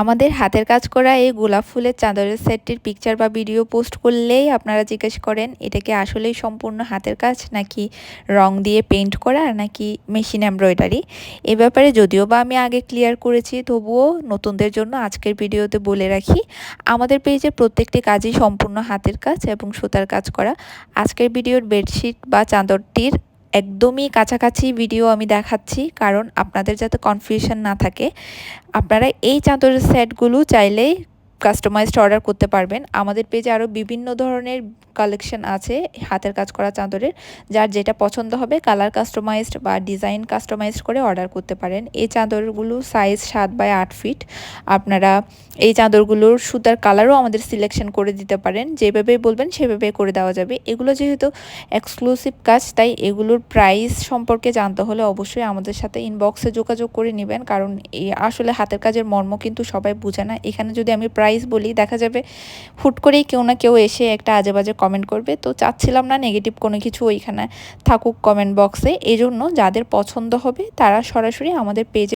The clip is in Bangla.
আমাদের হাতের কাজ করা এই গোলাপ ফুলের চাদরের সেটটির পিকচার বা ভিডিও পোস্ট করলেই আপনারা জিজ্ঞেস করেন এটাকে আসলেই সম্পূর্ণ হাতের কাজ, নাকি রং দিয়ে পেইন্ট করা, নাকি মেশিন এমব্রয়ডারি এ ব্যাপারে যদিও বা আমি আগে ক্লিয়ার করেছি, তবুও নতুনদের জন্য আজকের ভিডিওতে বলে রাখি, আমাদের পেজে প্রত্যেকটি কাজই সম্পূর্ণ হাতের কাজ এবং সুতার কাজ করা। আজকের ভিডিওর বেডশিট বা চাদরটির একদমই কাছাকাছি ভিডিও আমি দেখাচ্ছি, কারণ আপনাদের যাতে কনফিউশন না থাকে। আপনারা এই চাদরের সেটগুলো চাইলেই কাস্টমাইজড অর্ডার করতে পারবেন। আমাদের পেজে আরও বিভিন্ন ধরনের কালেকশন আছে হাতের কাজ করা চাদরের। যার যেটা পছন্দ হবে কালার কাস্টমাইজড বা ডিজাইন কাস্টমাইজড করে অর্ডার করতে পারেন। এই চাদরগুলো সাইজ সাত বাই আট ফিট আপনারা এই চাদরগুলোর সুতার কালারও আমাদের সিলেকশন করে দিতে পারেন। যেভাবে বলবেন সেভাবে করে দেওয়া যাবে। এগুলো যেহেতু এক্সক্লুসিভ কাজ, তাই এগুলোর প্রাইস সম্পর্কে জানতে হলে অবশ্যই আমাদের সাথে ইনবক্সে যোগাযোগ করে নেবেন। কারণ এই আসলে হাতের কাজের মর্ম কিন্তু সবাই বুঝে না। এখানে যদি আমি প্রাইস বলি, দেখা যাবে হুট করেই কেউ না কেউ এসে একটা আজে বাজে কমেন্ট করবে। তো চাচ্ছিলাম না নেগেটিভ কোনো কিছু ওইখানে থাকুক কমেন্ট বক্সে এই জন্য যাদের পছন্দ হবে তারা সরাসরি আমাদের পেজে